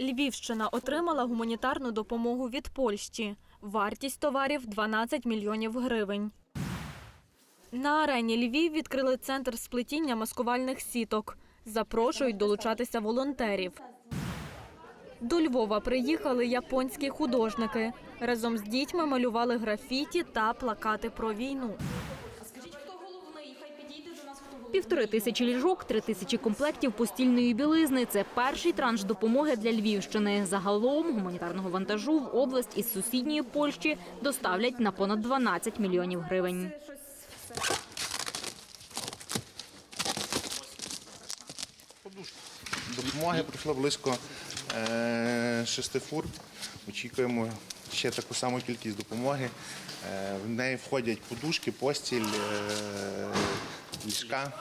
Львівщина отримала гуманітарну допомогу від Польщі. Вартість товарів 12 мільйонів гривень. На арені Львів відкрили центр сплетіння маскувальних сіток. Запрошують долучатися волонтерів. До Львова приїхали японські художники. Разом з дітьми малювали графіті та плакати про війну. Скажіть, хто головний? Хай підійде до нас, хто Півтори тисячі ліжок, три тисячі комплектів постільної білизни. Це перший транш допомоги для Львівщини. Загалом гуманітарного вантажу в область із сусідньої Польщі доставлять на понад 12 мільйонів гривень. Допомоги прийшло близько е, шести фур. Очікуємо ще таку саму кількість допомоги. Е, В неї входять подушки, постіль, ліжка,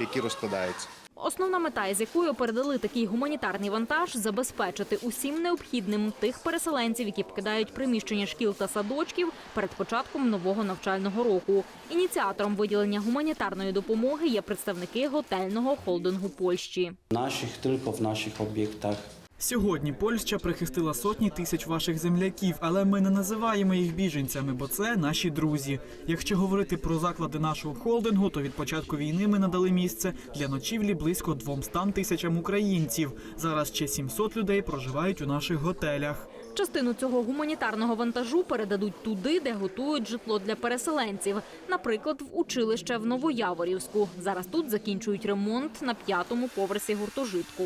які розкладаються. Основна мета, із якою передали такий гуманітарний вантаж, забезпечити усім необхідним тих переселенців, які покидають приміщення шкіл та садочків перед початком нового навчального року. Ініціатором виділення гуманітарної допомоги є представники готельного холдингу Польщі. Наших tylko w naszych obiektach Сьогодні Польща прихистила сотні тисяч ваших земляків, але ми не називаємо їх біженцями, бо це наші друзі. Якщо говорити про заклади нашого холдингу, то від початку війни ми надали місце для ночівлі близько 200 тисячам українців. Зараз ще 700 людей проживають у наших готелях. Частину цього гуманітарного вантажу передадуть туди, де готують житло для переселенців. Наприклад, в училище в Новояворівську. Зараз тут закінчують ремонт на п'ятому поверсі гуртожитку.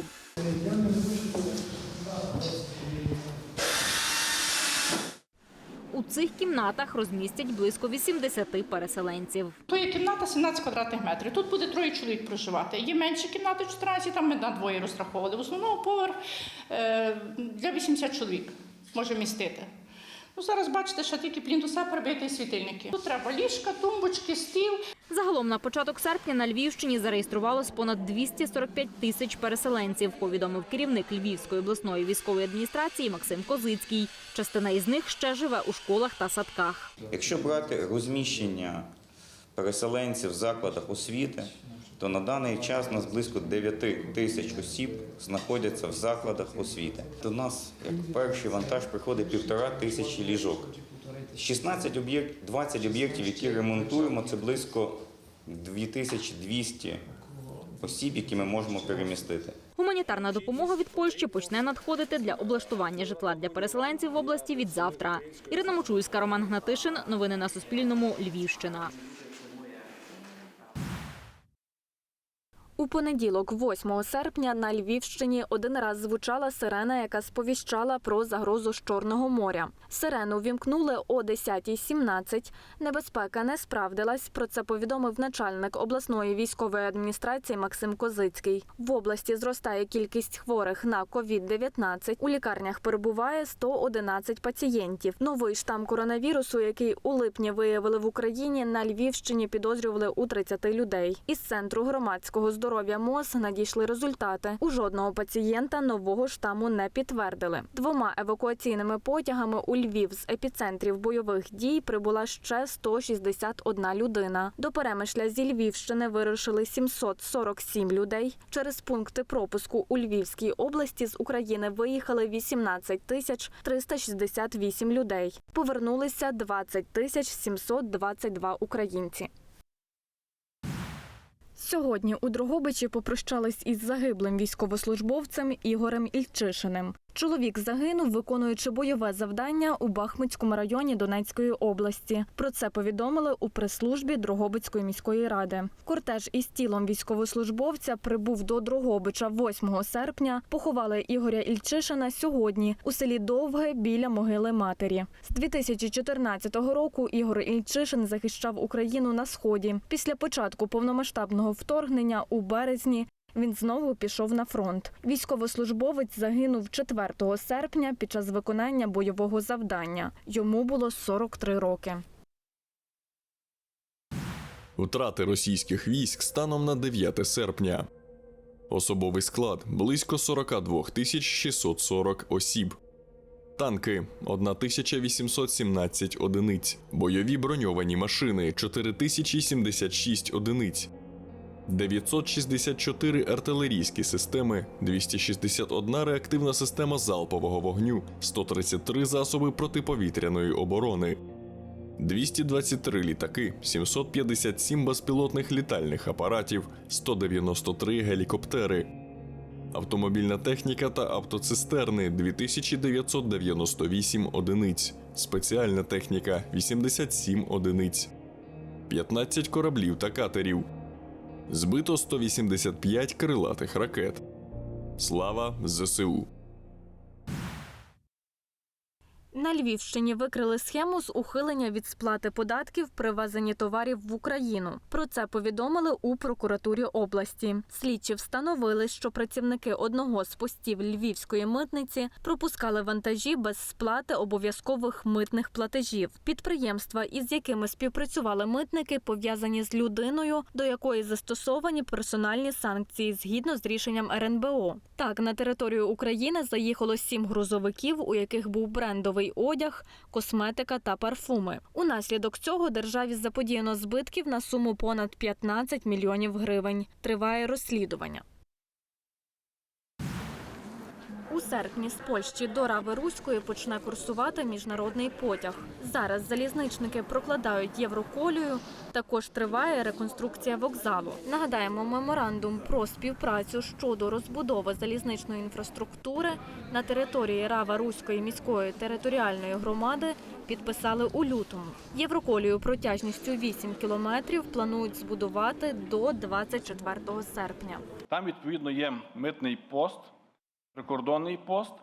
У цих кімнатах розмістять близько 80 переселенців. То є кімната 17 квадратних метрів. Тут буде троє чоловік проживати. Є менші кімнати 14, там ми на двоє розраховували. В основному поверх е, для 80 чоловік може містити. Ну, зараз бачите, що тільки плінтуса прибити світильники. Тут треба ліжка, тумбочки, стіл. Загалом на початок серпня на Львівщині зареєструвалось понад 245 тисяч переселенців, повідомив керівник Львівської обласної військової адміністрації Максим Козицький. Частина із них ще живе у школах та садках. Якщо брати розміщення переселенців в закладах освіти, то на даний час нас близько 9 тисяч осіб знаходяться в закладах освіти. До нас, як перший вантаж, приходить півтора тисячі ліжок. 16 об'єкт, 20 об'єктів, які ремонтуємо, це близько 2200 осіб, які ми можемо перемістити. Гуманітарна допомога від Польщі почне надходити для облаштування житла для переселенців в області від завтра. Ірина Мочульська, Роман Гнатишин. Новини на Суспільному. Львівщина. У понеділок, 8 серпня, на Львівщині один раз звучала сирена, яка сповіщала про загрозу з Чорного моря. Сирену вімкнули о 10.17. Небезпека не справдилась. Про це повідомив начальник обласної військової адміністрації Максим Козицький. В області зростає кількість хворих на COVID-19. У лікарнях перебуває 111 пацієнтів. Новий штам коронавірусу, який у липні виявили в Україні, на Львівщині підозрювали у 30 людей. Із центру громадського здоров'я МОЗ надійшли результати. У жодного пацієнта нового штаму не підтвердили. Двома евакуаційними потягами у Львів з епіцентрів бойових дій прибула ще 161 людина. До перемишля зі Львівщини вирушили 747 людей. Через пункти пропуску у Львівській області з України виїхали 18 тисяч 368 людей. Повернулися 20 тисяч 722 українці. Сьогодні у Дрогобичі попрощались із загиблим військовослужбовцем Ігорем Ільчишиним. Чоловік загинув, виконуючи бойове завдання у Бахмутському районі Донецької області. Про це повідомили у прес-службі Дрогобицької міської ради. Кортеж із тілом військовослужбовця прибув до Дрогобича 8 серпня. Поховали Ігоря Ільчишина сьогодні у селі Довге біля могили матері. З 2014 року Ігор Ільчишин захищав Україну на сході. Після початку повномасштабного вторгнення у березні він знову пішов на фронт. Військовослужбовець загинув 4 серпня під час виконання бойового завдання. Йому було 43 роки. Втрати російських військ станом на 9 серпня. Особовий склад близько 42 тисяч 640 осіб. Танки 1817 одиниць. Бойові броньовані машини 4076 одиниць. 964 артилерійські системи, 261 реактивна система залпового вогню, 133 засоби протиповітряної оборони, 223 літаки, 757 безпілотних літальних апаратів, 193 гелікоптери, автомобільна техніка та автоцистерни 2998 одиниць, спеціальна техніка 87 одиниць, 15 кораблів та катерів. Збито 185 крилатих ракет. Слава ЗСУ! На Львівщині викрили схему з ухилення від сплати податків при ввезенні товарів в Україну. Про це повідомили у прокуратурі області. Слідчі встановили, що працівники одного з постів львівської митниці пропускали вантажі без сплати обов'язкових митних платежів. Підприємства, із якими співпрацювали митники, пов'язані з людиною, до якої застосовані персональні санкції згідно з рішенням РНБО. Так, на територію України заїхало сім грузовиків, у яких був брендовий одяг, косметика та парфуми. Унаслідок цього державі заподіяно збитків на суму понад 15 мільйонів гривень. Триває розслідування. Серпні з Польщі до Рави Руської почне курсувати міжнародний потяг. Зараз залізничники прокладають євроколію. Також триває реконструкція вокзалу. Нагадаємо, меморандум про співпрацю щодо розбудови залізничної інфраструктури на території Рава Руської міської територіальної громади підписали у лютому. Євроколію протяжністю 8 кілометрів планують збудувати до 24 серпня. Там, відповідно, є митний пост, прикордонний пост.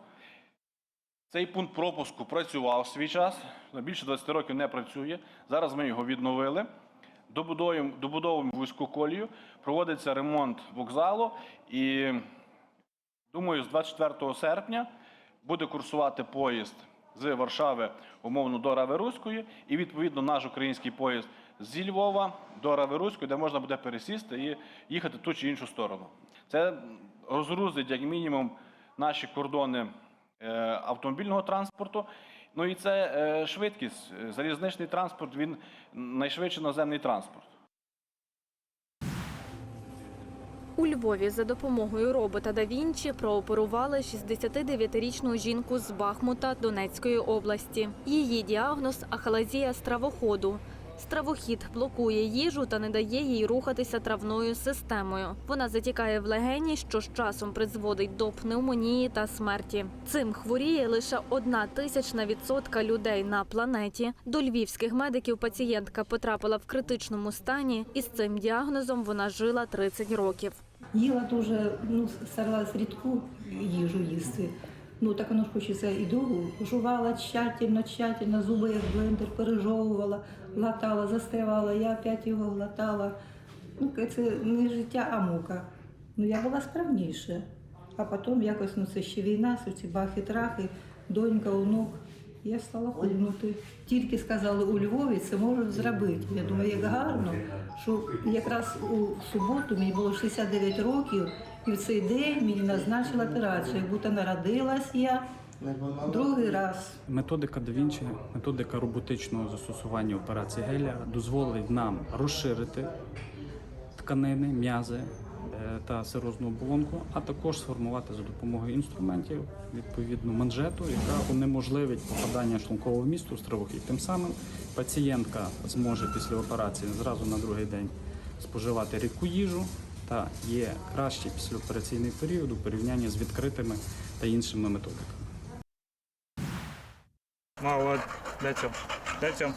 Цей пункт пропуску працював свій час, більше 20 років не працює. Зараз ми його відновили. Добудовуємо, добудовуємо вузьку колію, проводиться ремонт вокзалу і думаю, з 24 серпня буде курсувати поїзд з Варшави умовно до Рави-Руської, і відповідно наш український поїзд зі Львова до Рави-Руської, де можна буде пересісти і їхати ту чи іншу сторону. Це розгрузить як мінімум наші кордони е, автомобільного транспорту. Ну і це е, швидкість. Залізничний транспорт він найшвидший наземний транспорт. У Львові за допомогою робота да Вінчі прооперували 69-річну жінку з Бахмута Донецької області. Її діагноз ахалазія стравоходу. Стравохід блокує їжу та не дає їй рухатися травною системою. Вона затікає в легені, що з часом призводить до пневмонії та смерті. Цим хворіє лише одна тисячна відсотка людей на планеті. До львівських медиків пацієнтка потрапила в критичному стані, і з цим діагнозом вона жила 30 років. Їла дуже, ну, старалась рідку їжу їсти. Ну так воно ж хочеться і довго. Жувала тщательно, тщательно, зуби як блендер пережовувала, глотала, застрявала, я опять його глотала. Ну, це не життя, а мука. Ну я була справніша. А потім якось ну це ще війна, ці бахи-трахи, донька, онук. Я стала худнути. Тільки сказали у Львові, це можуть зробити. Я думаю, як гарно, що якраз у суботу мені було 69 років, і в цей день мені назначили операцію, будто народилась я другий раз. Методика Да Вінчі, методика роботичного застосування операції Геля дозволить нам розширити тканини, м'язи е, та сирозну оболонку, а також сформувати за допомогою інструментів відповідну манжету, яка унеможливить попадання шлункового вмісту в стравохід. Тим самим пацієнтка зможе після операції зразу на другий день споживати рідку їжу та є краще післяопераційний період у порівнянні з відкритими та іншими методиками. Дайте.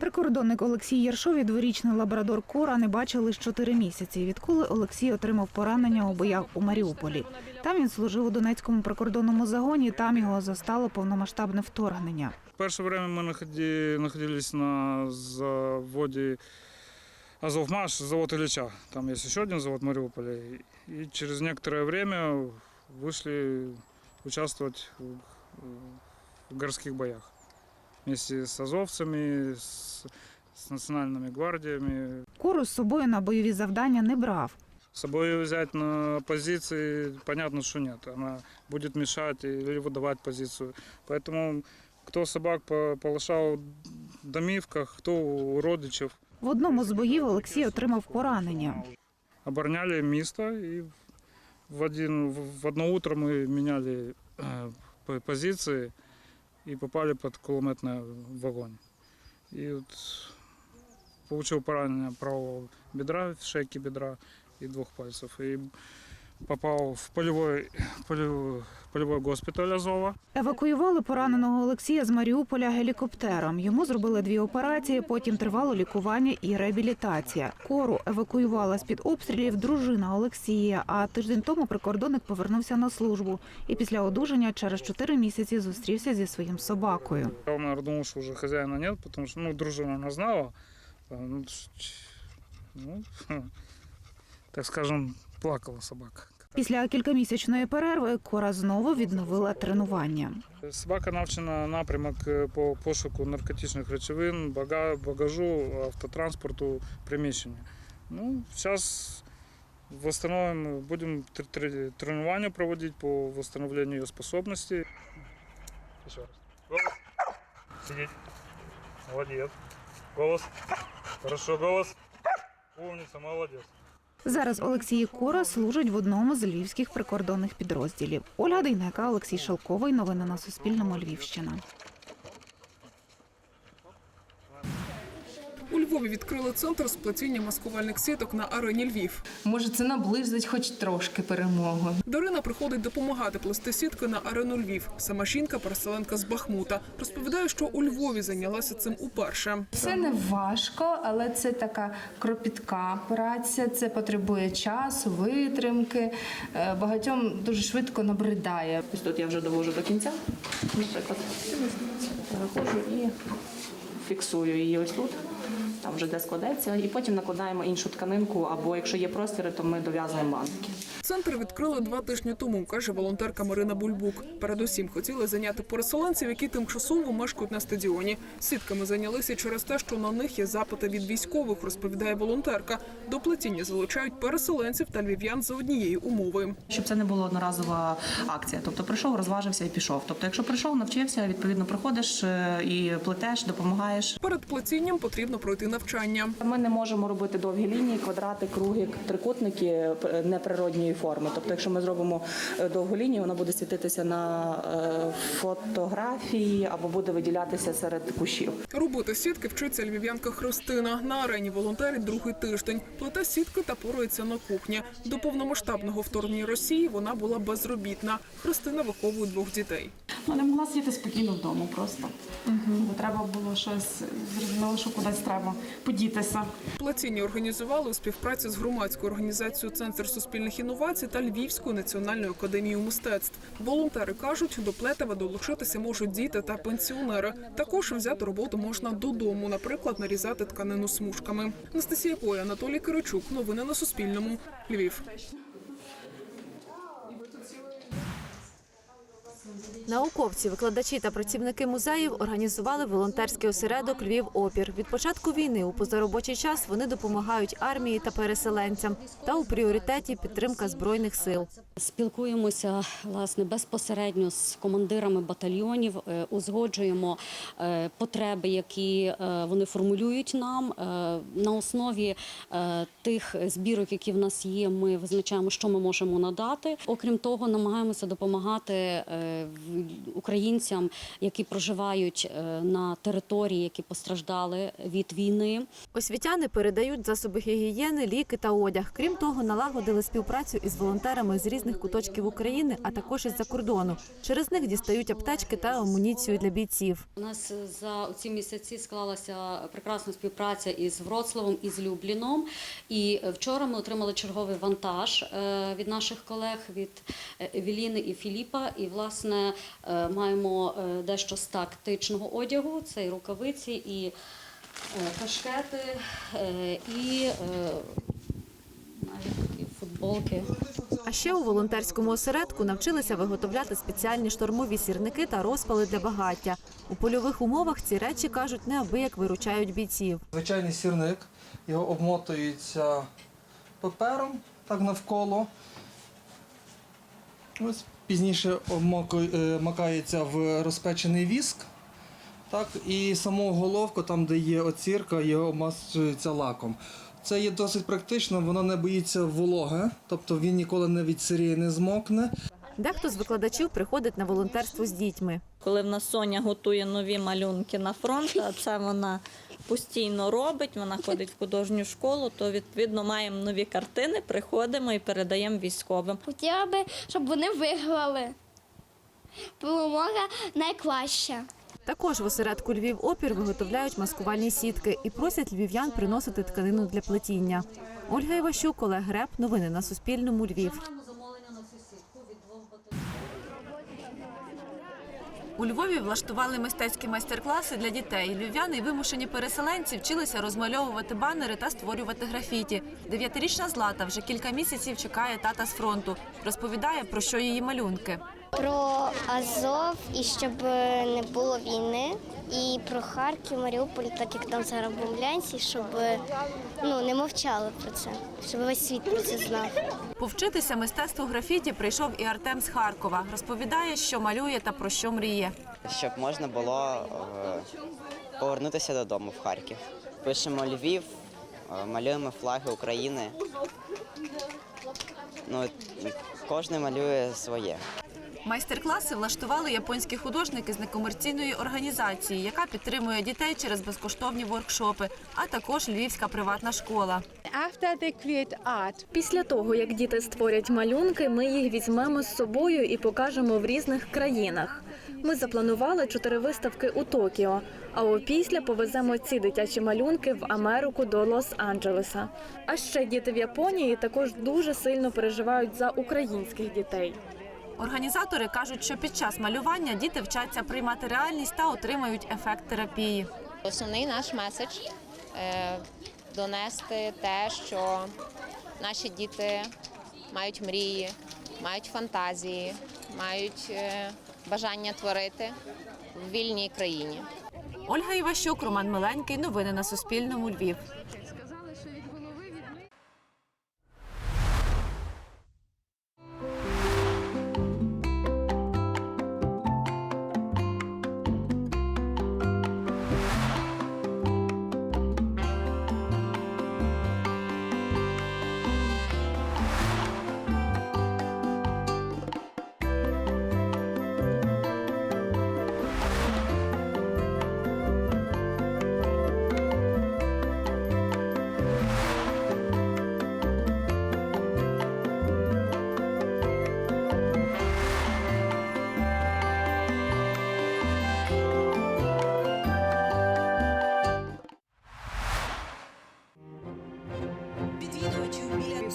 Прикордонник Олексій Єршов і дворічний лабрадор Кора не бачили з чотири місяці, відколи Олексій отримав поранення у боях у Маріуполі. Там він служив у Донецькому прикордонному загоні. Там його застало повномасштабне вторгнення. В перше время мы находи- находились на заводе Азовмаш, завод Ильича. Там есть еще один завод в Мариуполе. И через некоторое время вышли участвовать в, в городских боях. Вместе с азовцами, с, с национальными гвардиями. Кору з собою на бойові завдання не брав. С собой взять на позиции, понятно, что нет. Она будет мешать или выдавать позицию. Поэтому кто собак по- полошал в домівках, кто у родичів. В одному з боїв Олексій отримав поранення. Обороняли место, и в, один, в в одно утро мы меняли э, по- позиции и попали под кулеметный вогонь. И вот получил поранение правого бедра, шейки бедра и двух пальцев. И попал в полевой, полевой, полевой госпиталь Азова. Евакуювали пораненого Олексія з Маріуполя гелікоптером. Йому зробили дві операції, потім тривало лікування і реабілітація. Кору евакуювала з-під обстрілів дружина Олексія. А тиждень тому прикордонник повернувся на службу і після одужання через чотири місяці зустрівся зі своїм собакою. Я, наверное, думал, что уже хозяина нет, потому что, ну, дружина она знала. Ну, ну, так скажем, плакала собака. Після кількомісячної перерви Кора знову відновила тренування. Собака навчена напрямок е, по пошуку наркотичних речовин, багажу, автотранспорту, приміщення. Ну, зараз восстановим, будемо тр- тр- тренування проводити по восстановлению ее способностей. Еще раз. Голос. Сидеть. Молодец. Голос. Хорошо, голос. Умница, молодец. Зараз Олексій Кура Кора служать в одному з львівських прикордонних підрозділів. Ольга Дейнека, Олексій Шалковий. Новини на Суспільному. Львівщина. Львові відкрили центр з плетіння маскувальних сіток на арені Львів. Може, це наблизить хоч трошки перемогу. Дарина приходить допомагати плести сітки на арену Львів. Сама жінка, переселенка з Бахмута, розповідає, що у Львові зайнялася цим уперше. Це не важко, але це така кропітка праця. Це потребує часу, витримки. Е, Багатьом дуже швидко набридає. Ось тут я вже довожу до кінця. Наприклад, виходжу і фіксую її ось тут. Там вже де складеться, і потім накладаємо іншу тканинку, або якщо є простіри, то ми дов'язуємо бантики. Центр відкрили два тижні тому, каже волонтерка Марина Бульбук. Передусім хотіли зайняти переселенців, які тимчасово мешкають на стадіоні. Сітками зайнялися через те, що на них є запити від військових, розповідає волонтерка. До плетіння залучають переселенців та львів'ян за однієї умови. Щоб це не була одноразова акція. Тобто прийшов, розважився і пішов. Тобто, якщо прийшов, навчився, відповідно приходиш е, і плетеш, допомагаєш. Перед плетінням потрібно пройти навчання. Ми не можемо робити довгі лінії, квадрати, круги, трикутники е, неприродньої форми. Тобто, якщо ми зробимо е, довгу лінію, вона буде світитися на е, фотографії або буде виділятися серед кущів. Роботи сітки вчиться львів'янка Христина. На арені волонтерить другий тиждень. Плете сітки та порується на кухні. До повномасштабного вторгнення Росії вона була безробітна. Христина виховує двох дітей. Ну, не могла сидіти спокійно вдома просто. Бо треба було щось зрозуміло, що кудись треба подітися. Плетіння організували у співпраці з громадською організацією Центр суспільних інновацій та Львівської національної академії мистецтв. Волонтери кажуть, до плетева долучитися можуть діти та пенсіонери. Також взяти роботу можна додому, наприклад, нарізати тканину смужками. Анастасія Поя, Анатолій Киричук. Новини на Суспільному. Львів. Науковці, викладачі та працівники музеїв організували волонтерський осередок Львів Опір. Від початку війни у позаробочий час вони допомагають армії та переселенцям. Та у пріоритеті підтримка збройних сил. Спілкуємося власне безпосередньо з командирами батальйонів, е, узгоджуємо е, потреби, які е, вони формулюють нам. На основі тих збірок, які в нас є, ми визначаємо, що ми можемо надати. Окрім того, намагаємося допомагати українцям, які проживають е, на території, які постраждали від війни. Освітяни передають засоби гігієни, ліки та одяг. Крім того, налагодили співпрацю із волонтерами з різних куточків України, а також із-за кордону. Через них дістають аптечки та амуніцію для бійців. У нас за ці місяці склалася прекрасна співпраця із Вроцлавом і з Любліном. І вчора ми отримали черговий вантаж е, від наших колег від е, Евеліни і Філіпа. І власне маємо е, дещо з тактичного одягу. Це і рукавиці, і е, кашкети, е, і е, навіть футболки. А ще у волонтерському осередку навчилися виготовляти спеціальні штормові сірники та розпали для багаття. У польових умовах ці речі кажуть неабияк виручають бійців. Звичайний сірник, його обмотується папером так навколо. Ось пізніше е, макається в розпечений віск. Так, і саму головку, там, де є оцірка, його обмазується лаком. Це є досить практично, воно не боїться вологи, тобто він ніколи не відсиріє, не змокне. Дехто з викладачів приходить на волонтерство з дітьми. Коли в нас Соня готує нові малюнки на фронт, а це вона постійно робить, вона ходить в художню школу, то відповідно маємо нові картини, приходимо і передаємо військовим. Хотіла би, щоб вони виграли. Перемога найкраща. Також в осередку Львів опір виготовляють маскувальні сітки і просять львів'ян приносити тканину для плетіння. Ольга Іващук, Олег Греб. Новини на Суспільному. Львів. У Львові влаштували мистецькі майстер-класи для дітей. Львів'яни і вимушені переселенці вчилися розмальовувати банери та створювати графіті. Дев'ятирічна Злата вже кілька місяців чекає тата з фронту. Розповідає, про що її малюнки. Про Азов і щоб не було війни. І про Харків, Маріуполь, так як там зараз бомблянці, щоб ну не мовчали про це, щоб весь світ про це знав. Повчитися мистецтву графіті прийшов і Артем з Харкова. Розповідає, що малює та про що мріє. щоб можна було е, повернутися додому в Харків. Пишемо Львів, е, малюємо флаги України. Ну, кожен малює своє. Майстер-класи влаштували японські художники з некомерційної організації, яка підтримує дітей через безкоштовні воркшопи, а також львівська приватна школа. Після того, як діти створять малюнки, ми їх візьмемо з собою і покажемо в різних країнах. Ми запланували чотири виставки у Токіо. А опісля повеземо ці дитячі малюнки в Америку до Лос-Анджелеса. А ще діти в Японії також дуже сильно переживають за українських дітей. Організатори кажуть, що під час малювання діти вчаться приймати реальність та отримають ефект терапії. Основний наш меседж е, донести те, що наші діти мають мрії, мають фантазії, мають е, бажання творити в вільній країні. Ольга Іващук, Роман Миленький. Новини на Суспільному. Львів.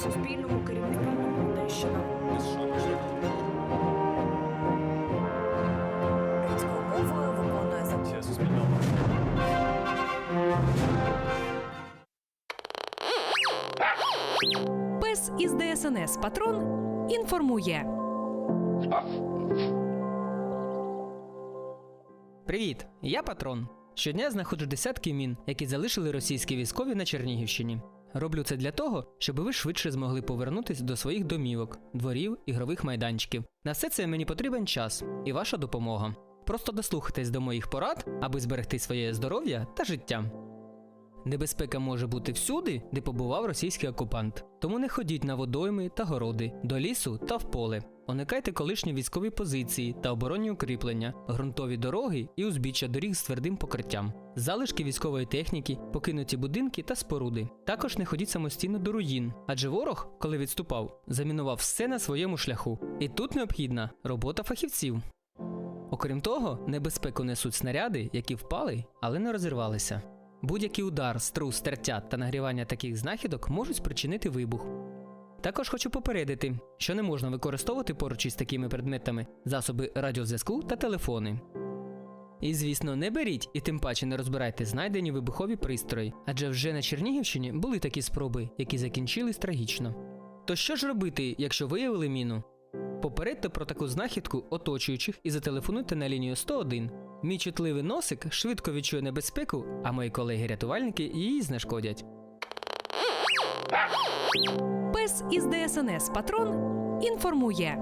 Суспільному керівникам Одещина. Українською мовою виконує за Пес із ДСНС Патрон інформує. Привіт, я патрон. Щодня знаходжу десятки мін, які залишили російські військові на Чернігівщині. Роблю це для того, щоб ви швидше змогли повернутися до своїх домівок, дворів, ігрових майданчиків. На все це мені потрібен час і ваша допомога. Просто дослухайтесь до моїх порад, аби зберегти своє здоров'я та життя. Небезпека може бути всюди, де побував російський окупант. Тому не ходіть на водойми та городи, до лісу та в поле. Уникайте колишні військові позиції та оборонні укріплення, ґрунтові дороги і узбіччя доріг з твердим покриттям, залишки військової техніки, покинуті будинки та споруди. Також не ходіть самостійно до руїн, адже ворог, коли відступав, замінував все на своєму шляху. І тут необхідна робота фахівців. Окрім того, небезпеку несуть снаряди, які впали, але не розірвалися. Будь-який удар, струс, тертя та нагрівання таких знахідок можуть спричинити вибух. Також хочу попередити, що не можна використовувати поруч із такими предметами засоби радіозв'язку та телефони. І, звісно, не беріть і тим паче не розбирайте знайдені вибухові пристрої, адже вже на Чернігівщині були такі спроби, які закінчились трагічно. То що ж робити, якщо виявили міну? Попередьте про таку знахідку оточуючих і зателефонуйте на лінію 101. Мій чутливий носик швидко відчує небезпеку, а мої колеги-рятувальники її знешкодять. Пес із ДСНС Патрон інформує.